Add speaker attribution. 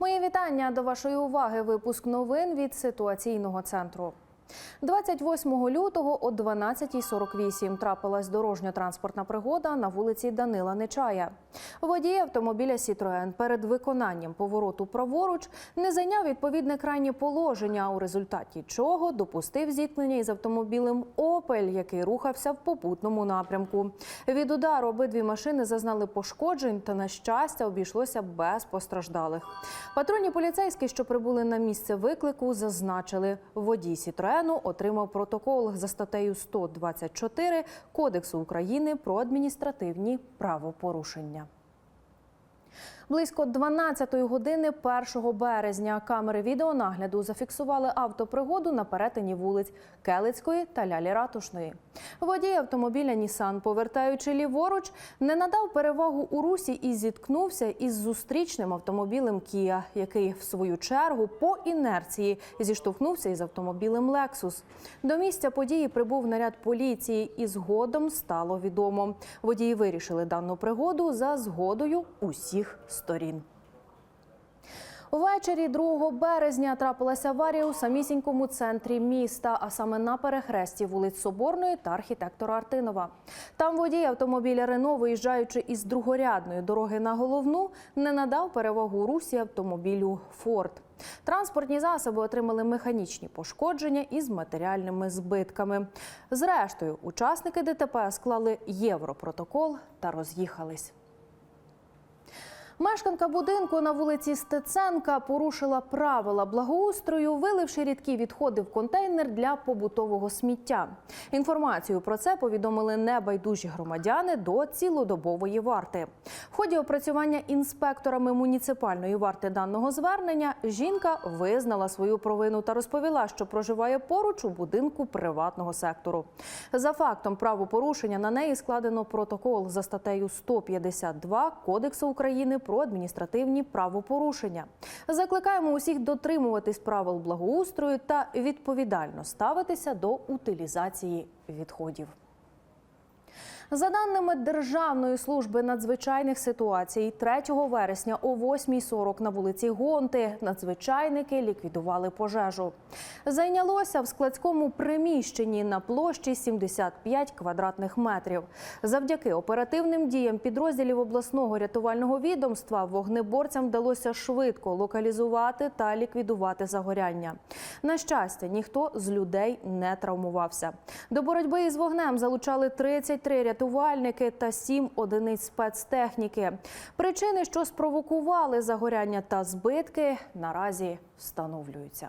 Speaker 1: Мої вітання до вашої уваги. Випуск новин від ситуаційного центру. 28 лютого о 12.48 трапилась дорожньо-транспортна пригода на вулиці Данила Нечая. Водій автомобіля Сітроен перед виконанням повороту праворуч не зайняв відповідне крайнє положення, у результаті чого допустив зіткнення із автомобілем Опель, який рухався в попутному напрямку. Від удару обидві машини зазнали пошкоджень, та на щастя обійшлося без постраждалих. Патрульні поліцейські, що прибули на місце виклику, зазначили, водій Сітроену отримав протокол за статтею 124 Кодексу України про адміністративні правопорушення. Близько 12-ї години 1 березня камери відеонагляду зафіксували автопригоду на перетині вулиць Келицької та Лялі Ратушної. Водій автомобіля Нісан, повертаючи ліворуч, не надав перевагу у русі і зіткнувся із зустрічним автомобілем Кія, який в свою чергу по інерції зіштовхнувся із автомобілем Лексус. До місця події прибув наряд поліції, і згодом стало відомо. Водії вирішили дану пригоду за згодою усіх сторін. Увечері 2 березня трапилася аварія у самісінькому центрі міста, а саме на перехресті вулиць Соборної та архітектора Артинова. Там водій автомобіля Рено, виїжджаючи із другорядної дороги на головну, не надав перевагу русі автомобілю Форд. Транспортні засоби отримали механічні пошкодження із матеріальними збитками. Зрештою, учасники ДТП склали європротокол та роз'їхались. Мешканка будинку на вулиці Стеценка порушила правила благоустрою, виливши рідкі відходи в контейнер для побутового сміття. Інформацію про це повідомили небайдужі громадяни до цілодобової варти. В ході опрацювання інспекторами муніципальної варти даного звернення жінка визнала свою провину та розповіла, що проживає поруч у будинку приватного сектору. За фактом правопорушення на неї складено протокол за статтею 152 Кодексу України про адміністративні правопорушення. Закликаємо усіх дотримуватись правил благоустрою та відповідально ставитися до утилізації відходів. За даними Державної служби надзвичайних ситуацій, 3 вересня о 8.40 на вулиці Гонти надзвичайники ліквідували пожежу. Зайнялося в складському приміщенні на площі 75 квадратних метрів. Завдяки оперативним діям підрозділів обласного рятувального відомства вогнеборцям вдалося швидко локалізувати та ліквідувати загоряння. На щастя, ніхто з людей не травмувався. До боротьби із вогнем залучали 33 рятувальники та 7 одиниць спецтехніки. Причини, що спровокували загоряння та збитки, наразі встановлюються.